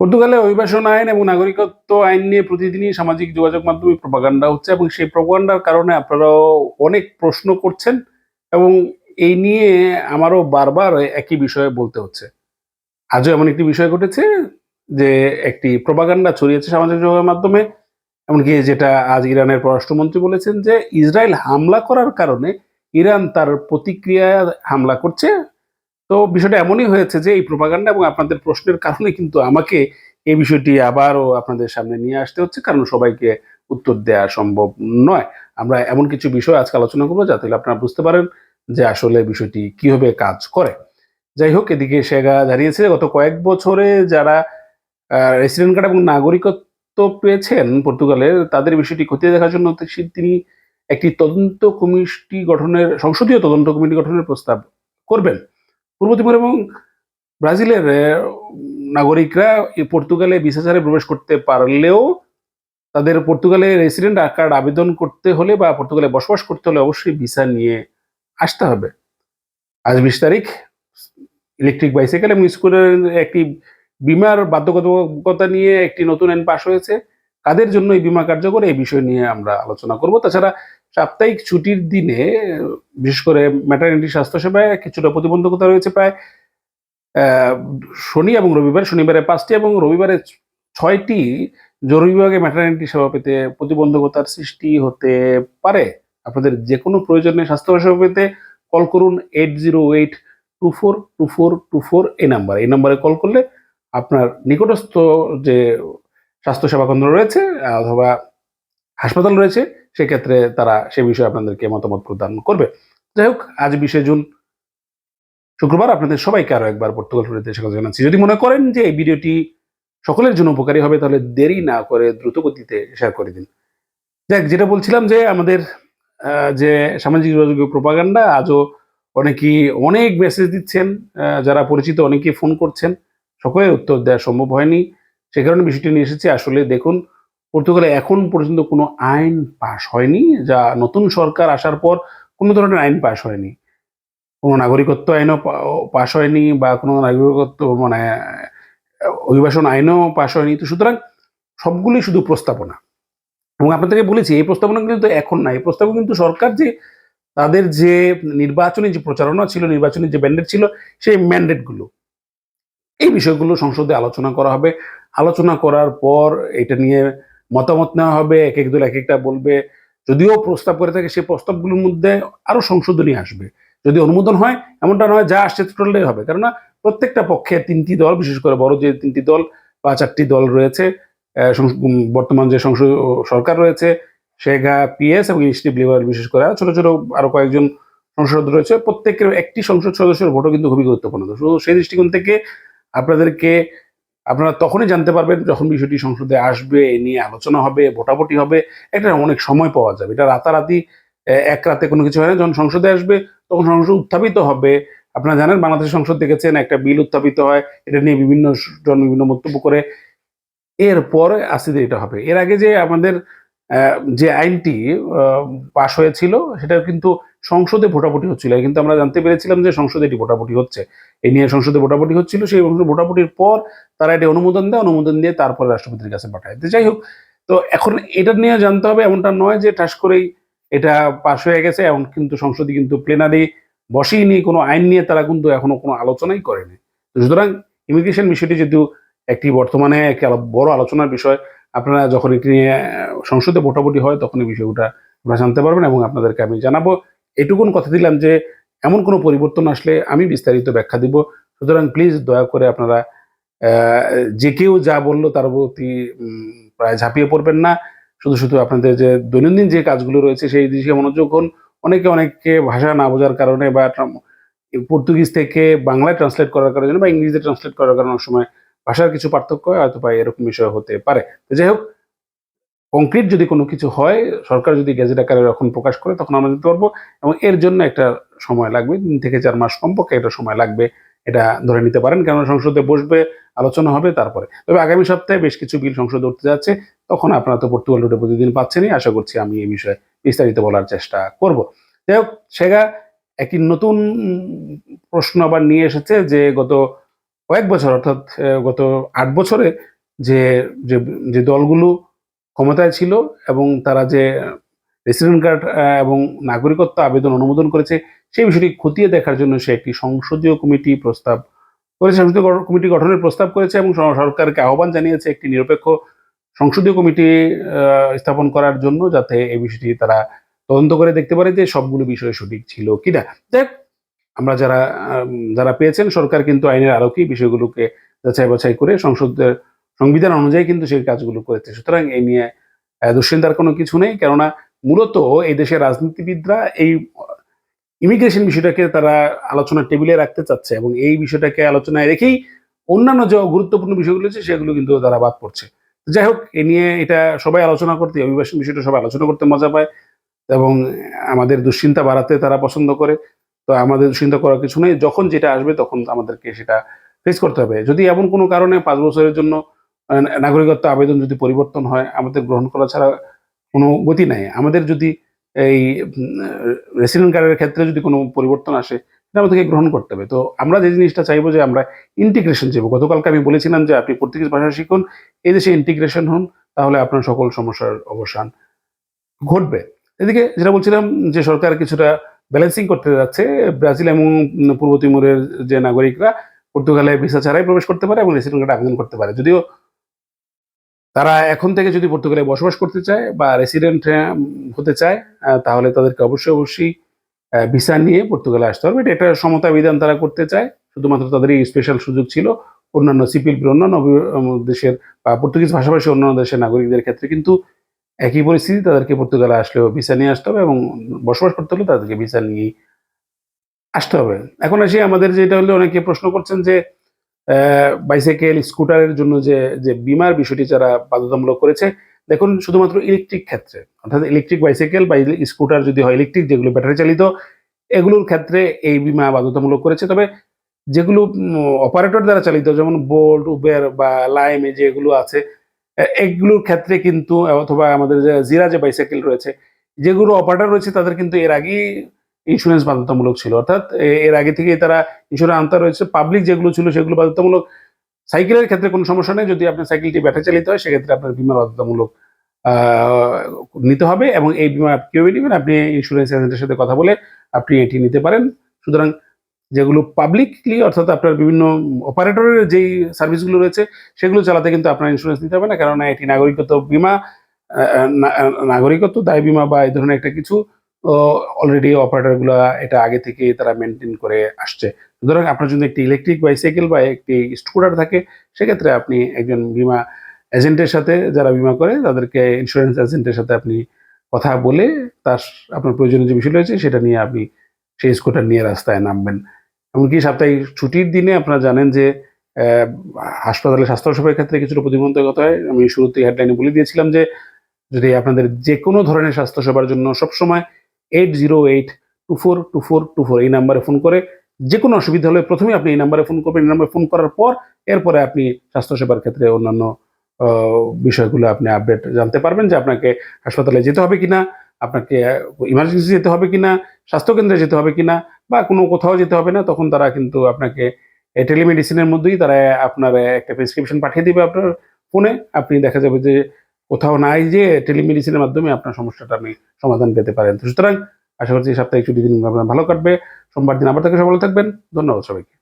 পর্তুগালে অভিবাসন আইন এবং নাগরিকত্ব আইন নিয়ে প্রতিদিনই সামাজিক যোগাযোগ মাধ্যমে প্রপাগান্ডা হচ্ছে এবং সেই প্রপাগান্ডার কারণে আপনারাও অনেক প্রশ্ন করছেন এবং এই নিয়ে আমারও বারবার একই বিষয়ে বলতে হচ্ছে। আজও এমন একটি বিষয় ঘটেছে যে একটি প্রপাগান্ডা ছড়িয়েছে সামাজিক যোগাযোগের মাধ্যমে, এমনকি যেটা আজ ইরানের পররাষ্ট্রমন্ত্রী বলেছেন যে ইসরায়েল হামলা করার কারণে ইরান তার প্রতিক্রিয়া হামলা করছে তো বিষয়টা এমনই হয়েছে যে এই প্রপাগান্ডা এবং আপনাদের প্রশ্নের কারণে কিন্তু আমাকে এই বিষয়টি আবারও আপনাদের সামনে নিয়ে আসতে হচ্ছে। কারণ সবাইকে উত্তর দেওয়া সম্ভব নয়। আমরা এমন কিছু বিষয় আজকে আলোচনা করব যাতে আপনারা বুঝতে পারেন যে আসলে বিষয়টি কীভাবে কাজ করে। যাই হোক, এদিকে সেগা জানিয়েছে গত কয়েক বছরে যারা রেসিডেন্ট কার্ড এবং নাগরিকত্ব পেয়েছেন পর্তুগালের তাদের বিষয়টি খতিয়ে দেখার জন্য তিনি একটি তদন্ত কমিটি গঠনের, সংসদীয় তদন্ত কমিটি গঠনের প্রস্তাব করবেন। পূর্ব তিমুর এবং ব্রাজিলের নাগরিকরা পর্তুগালে বিশেষারে প্রবেশ করতে পারলেও তাদের পর্তুগালে রেসিডেন্ট কার্ড আবেদন করতে হলে বা পর্তুগালে বসবাস করতে হলে অবশ্যই ভিসা নিয়ে আসতে হবে। আজ বিশ তারিখ ইলেকট্রিক বাইসাইকেল এবং স্কুলের একটি বিমার বাধ্যবাধকতা নিয়ে একটি নতুন আইন পাশ হয়েছে। কাদের জন্য এই বিমা কার্যকর এই বিষয় নিয়ে আমরা আলোচনা করব। তাছাড়া সাপ্তাহিক ছুটির দিনে, বিশেষ করে ম্যাটারনিটি স্বাস্থ্যসেবায় কিছুটা প্রতিবন্ধকতা রয়েছে প্রায় শনি এবং রবিবার, শনিবারে পাঁচটি এবং রবিবারে ছয়টি জরুরি বিভাগে ম্যাটারনিটি সেবা পেতে প্রতিবন্ধকতার সৃষ্টি হতে পারে। আপনাদের যে কোনো প্রয়োজনে স্বাস্থ্য সেবা পেতে কল করুন eight zero eight two four two four two four এই নাম্বার এই নাম্বারে কল করলে আপনার নিকটস্থ যে স্বাস্থ্যসেবা কেন্দ্র রয়েছে, অথবা হাসপাতাল রয়েছে, সেক্ষেত্রে তারা সে বিষয়ে আপনাদেরকে মতামত প্রদান করবে। যাই হোক, আজ বিশে জুন, শুক্রবার আপনাদের সবাইকে আরও একবার পর্তুগাল টুরিতে স্বাগত জানাচ্ছি। যদি মনে করেন যে এই ভিডিওটি সকলের জন্য উপকারী হবে, তাহলে দেরি না করে দ্রুত গতিতে শেয়ার করে দিন। যাক, যেটা বলছিলাম যে আমাদের যে সামাজিক যোগাযোগ প্রপাগান্ডা, আজও অনেকেই অনেক মেসেজ দিচ্ছেন যারা পরিচিত অনেকেই ফোন করছেন। সকলের উত্তর দেওয়া সম্ভব হয়নি। সে কারণে বিষয়টি নিয়ে এসেছি। আসলে দেখুন পর্তুগালে এখন পর্যন্ত কোনো আইন পাশ হয়নি, যা নতুন সরকার আসার পর কোনো ধরনের আইন পাশ হয়নি। কোনো নাগরিকত্ব আইনও পাশ হয়নি বা কোনো নাগরিকত্ব মানে অভিবাসন আইনও পাশ হয়নি। তো সুতরাং সবগুলি শুধু প্রস্তাবনা। এবং আপনাদেরকে বলেছি, এই প্রস্তাবনা কিন্তু এখন না। এই প্রস্তাব কিন্তু সরকার যে তাদের যে নির্বাচনী যে প্রচারণা ছিল, নির্বাচনী যে ম্যান্ডেট ছিল, সেই ম্যান্ডেটগুলো এই বিষয়গুলো সংসদে আলোচনা করা হবে। আলোচনা করার পর এটা নিয়ে মতামত নেওয়া হবে, এক এক দল এক একটা বলবে। যদিও প্রস্তাব করে থাকে সেই প্রস্তাবগুলোর মধ্যে আরও সংশোধনী আসবে। যদি অনুমোদন হয়, এমনটা নয়, যা আসছে চললেই হবে। কেননা প্রত্যেকটা পক্ষে তিনটি দল, বিশেষ করে বড় যে তিনটি দল, বা চারটি দল রয়েছে বর্তমান যে সংসদ সরকার রয়েছে সেগা পিএস এবং ইস্টিভ লিবার বিশেষ করে ছোট ছোট, আরও কয়েকজন সংসদ রয়েছে, প্রত্যেকের একটি সংসদ সদস্যের ভোটও কিন্তু খুবই গুরুত্বপূর্ণ। শুধু সেই দৃষ্টিকোণ থেকে আপনাদেরকে আপনারা তখনই জানতে পারবেন যখন বিষয়টি সংসদে আসবে নিয়ে আলোচনা হবে, ভোটাভুটি হবে, এটা অনেক সময় পাওয়া যাবে। এটা রাতারাতি এক রাতে কোনো কিছু হয় না। যখন সংসদে আসবে, তখন সংসদ উত্থাপিত হবে। আপনারা জানেন বাংলাদেশ সংসদ দেখেছেন, একটা বিল উত্থাপিত হয়, এটা নিয়ে বিভিন্ন জন বিভিন্ন মন্তব্য করে। এরপরে আস্তে এটা হবে। এর আগে যে আমাদের যে আইনটি পাশ হয়েছিল সেটা কিন্তু সংসদে ভোটাভুটি হচ্ছিল। কিন্তু আমরা জানতে পেরেছিলাম যে সংসদে এটি ভোটাভুটি হচ্ছে। এই নিয়ে সংসদে ভোটাভুটি হচ্ছিল, সেই ভোটাভুটির পর তারা এটি অনুমোদন দেয়, অনুমোদন দিয়ে তারপরে রাষ্ট্রপতির কাছে পাঠায়। যাই হোক, তো এখন এটা নিয়ে জানতে হবে এমনটা নয় যে ঠাস করেই এটা পাশ হয়ে গেছে, এমন কিন্তু সংসদে কিন্তু প্লেনারি বসেইনি, কোনো আইন নিয়ে তারা কিন্তু এখনও কোনো আলোচনাই করেনি। সুতরাং ইমিগ্রেশন বিষয়টি যেহেতু একটি বর্তমানে একটি বড় আলোচনার বিষয়, আপনারা যখন এটি নিয়ে সংসদে ভোটাভুটি হয় তখন এই বিষয়টা আপনারা জানতে পারবেন এবং আপনাদেরকে আমি জানাব। এটুকুন কথা দিলাম যে, এমন কোনো পরিবর্তন আসলে আমি বিস্তারিত ব্যাখ্যা দিব। সুতরাং প্লিজ দয়া করে আপনারা যে কেউ যা বলল তার প্রতি প্রায় ঝাঁপিয়ে পড়বেন না। শুধু শুধু আপনাদের যে দৈনন্দিন যে কাজগুলো রয়েছে সেই দিকে মনোযোগ হন। অনেকে অনেককে ভাষা না বোঝার কারণে বা পর্তুগিজ থেকে বাংলায় ট্রান্সলেট করার কারণে বা ইংরেজিতে ট্রান্সলেট করার কারণে অনেক সময় ভাষার কিছু পার্থক্য হয় হয়তো বা এরকম বিষয় হতে পারে। তো যাই হোক কংক্রিট যদি কোনো কিছু হয়, সরকার যদি গেজেট আকারে এখন প্রকাশ করে, তখন আমরা দিতে পারব এবং এর জন্য একটা সময় লাগবে, তিন থেকে চার মাস কমপক্ষে একটা সময় লাগবে এটা ধরে নিতে পারেন। কেননা সংসদে বসবে, আলোচনা হবে তারপরে। তবে আগামী সপ্তাহে বেশ কিছু বিল সংসদে উঠতে যাচ্ছে, তখন আপনারা তো পর্তুগাল রুটে প্রতিদিন পাচ্ছেনই। আশা করছি আমি এই বিষয়ে বিস্তারিত বলার চেষ্টা করব। যাই হোক, সেগা, একটি নতুন প্রশ্ন আবার নিয়ে এসেছে যে গত কয়েক বছর, অর্থাৎ গত আট বছরে যে যে দলগুলো ক্ষমতায় ছিল এবং তারা যে রেসিডেন্ট কার্ড এবং নাগরিকত্ব আবেদন অনুমোদন করেছে, সেই বিষয়টি খতিয়ে দেখার জন্য সে একটি সংসদীয় কমিটি প্রস্তাব করেছে। সংসদীয় কমিটি গঠনের প্রস্তাব করেছে এবং সরকারকে আহ্বান জানিয়েছে একটি নিরপেক্ষ সংসদীয় কমিটি স্থাপন করার জন্য যাতে এই বিষয়টি তারা তদন্ত করে দেখতে পারে যে সবগুলো বিষয় সঠিক ছিল কিনা। দেখ আমরা যারা যারা পেয়েছেন সরকার কিন্তু আইনের আলোকেই বিষয়গুলোকে যাচাই বাছাই করে সংসদের সংবিধান অনুযায়ী কিন্তু সেই কাজগুলো করেছে। সুতরাং এই নিয়ে দুশ্চিন্তার কোনো কিছু নেই, কেননা মূলত এই দেশের রাজনীতিবিদরা এই ইমিগ্রেশন বিষয়টাকে তারা আলোচনার টেবিলে রাখতে চাচ্ছে এবং এই বিষয়টাকে আলোচনায় রেখেই অন্যান্য যে গুরুত্বপূর্ণ বিষয়গুলো আছে সেগুলো কিন্তু তারা বাদ পড়ছে। যাই হোক, এ নিয়ে এটা সবাই আলোচনা করতে, অভিবাসন বিষয়টা সবাই আলোচনা করতে মজা পায় এবং আমাদের দুশ্চিন্তা বাড়াতে তারা পছন্দ করে। তো আমাদের দুশ্চিন্তা করার কিছু নেই, যখন যেটা আসবে তখন আমাদেরকে সেটা ফেস করতে হবে। যদি এমন কোনো কারণে পাঁচ বছরের জন্য নাগরিকত্ব আবেদন যদি পরিবর্তন হয়, আমাদের গ্রহণ করা ছাড়া কোনো গতি নাই। আমাদের যদি এই রেসিডেন্ট কার্ডের ক্ষেত্রে যদি কোনো পরিবর্তন আসে, সেটা আমাদেরকে গ্রহণ করতে হবে। তো আমরা যে জিনিসটা চাইব যে আমরা ইন্টিগ্রেশন চাইব। গতকালকে আমি বলেছিলাম যে আপনি পর্তুগিজ ভাষা শিখুন, এই দেশে ইন্টিগ্রেশন হন, তাহলে আপনার সকল সমস্যার অবসান ঘটবে। এদিকে যেটা বলছিলাম যে সরকার কিছুটা ব্যালেন্সিং করতে যাচ্ছে, ব্রাজিল এবং পূর্ব তিমুরের যে নাগরিকরা, পর্তুগালে ভিসা ছাড়াই প্রবেশ করতে পারে এবং রেসিডেন্ট কার্ড আবেদন করতে পারে। যদিও তারা এখন থেকে যদি পর্তুগালে বসবাস করতে চায় বা রেসিডেন্ট হতে চায় তাহলে তাদেরকে অবশ্যই অবশ্যই ভিসা নিয়ে পর্তুগালে আসতে হবে। এটা একটা সমতা বিধান তারা করতে চায়। শুধুমাত্র তাদের এই স্পেশাল সুযোগ ছিল অন্যান্য সিপিএল অন্যান্য দেশের বা পর্তুগিজ ভাষাভাষী অন্যান্য দেশের নাগরিকদের ক্ষেত্রে কিন্তু একই পরিস্থিতি, তাদেরকে পর্তুগালে আসলেও ভিসা নিয়ে আসতে হবে এবং বসবাস করতে হলে তাদেরকে ভিসা নিয়ে আসতে হবে। এখন আসি আমাদের যেটা হলে অনেকে প্রশ্ন করছেন যে বাইসাইকেল স্কুটারের জন্য যে যে বিমার বিষয়টি যারা বাধ্যতামূলক করেছে, দেখুন শুধুমাত্র ইলেকট্রিক ক্ষেত্রে, অর্থাৎ ইলেকট্রিক বাইসাইকেল বা স্কুটার যদি হয় ইলেকট্রিক যেগুলো ব্যাটারি চালিত, এগুলোর ক্ষেত্রে এই বিমা বাধ্যতামূলক করেছে। তবে যেগুলো অপারেটর দ্বারা চালিত, যেমন বোল্ট উবের বা লাইম যেগুলো আছে এগুলোর ক্ষেত্রে কিন্তু, অথবা আমাদের যে জিরা যে বাইসাইকেল রয়েছে, যেগুলো অপারেটর রয়েছে, তাদের কিন্তু এর আগেই ইন্স্যুরেন্স বাধ্যতামূলক ছিল। অর্থাৎ এর আগে থেকেই তারা ইন্স্যুরেন্স আনতে রয়েছে। পাবলিক যেগুলো ছিল সেগুলো বাধ্যতামূলক। সাইকেলের ক্ষেত্রে কোনো সমস্যা নেই। যদি আপনার সাইকেলটি ব্যাটারি চালিত হয়, সেক্ষেত্রে আপনার বিমা বাধ্যতামূলক নিতে হবে এবং এই বিমা কীভাবে নেবেন? আপনি ইন্স্যুরেন্স এজেন্টের সাথে কথা বলে আপনি এটি নিতে পারেন। সুতরাং যেগুলো পাবলিকলি অর্থাৎ আপনার বিভিন্ন অপারেটরের যেই সার্ভিসগুলো রয়েছে, সেগুলো চালাতে কিন্তু আপনার ইন্স্যুরেন্স নিতে হবে না। কেননা এটি নাগরিকত্ব বিমা নাগরিকত্ব, দায় বিমা বা এই ধরনের একটা কিছু অলরেডি অপারেটরগুলো এটা আগে থেকে তারা মেনটেন করে আসছে। সুতরাং আপনার যদি একটি ইলেকট্রিক বাইসাইকেল বা একটি স্কুটার থাকে, সেক্ষেত্রে আপনি একজন বিমা এজেন্টের সাথে, যারা বিমা করে, তাদেরকে ইন্স্যুরেন্স এজেন্টের সাথে আপনি কথা বলে তার আপনার প্রয়োজনীয় যে বিষয় রয়েছে, সেটা নিয়ে আপনি সেই স্কুটার নিয়ে রাস্তায় নামবেন। এমনকি সাপ্তাহিক ছুটির দিনে আপনারা জানেন যে হাসপাতালে স্বাস্থ্য সেবার ক্ষেত্রে কিছুটা প্রতিবন্ধকতা হয়। আমি শুরুতেই হেডলাইনে বলে দিয়েছিলাম যে, যদি আপনাদের যে কোনো ধরনের স্বাস্থ্য সেবার জন্য সবসময় eight zero eight two four two four two four এই নাম্বারে ফোন করে। যে কোনো অসুবিধা হলে প্রথমে আপনি এই নাম্বারে ফোন করবেন। এই নাম্বারে ফোন করার পর এরপরে আপনি স্বাস্থ্যসেবার ক্ষেত্রে অন্যান্য বিষয়গুলো আপনি আপডেট জানতে পারবেন যে আপনাকে হাসপাতালে যেতে হবে কিনা, আপনাকে ইমার্জেন্সি যেতে হবে কিনা, স্বাস্থ্যকেন্দ্রে যেতে হবে কিনা, বা কোনো কোথাও যেতে হবে না, তখন তারা কিন্তু আপনাকে টেলিমেডিসিনের মধ্যেই তারা আপনার একটা প্রেসক্রিপশন পাঠিয়ে দিবে আপনার ফোনে আপনি দেখা যাবে যে কোথাও নাই যে টেলিমেডিসিনের মাধ্যমে আপনার সমস্যাটা আপনি সমাধান পেতে পারেন। সুতরাং আশা করছি এই সপ্তাহে ছুটি দিন আপনার ভালো কাটবে। সোমবার দিন আবার থেকে সবাই থাকবেন। ধন্যবাদ সবাইকে।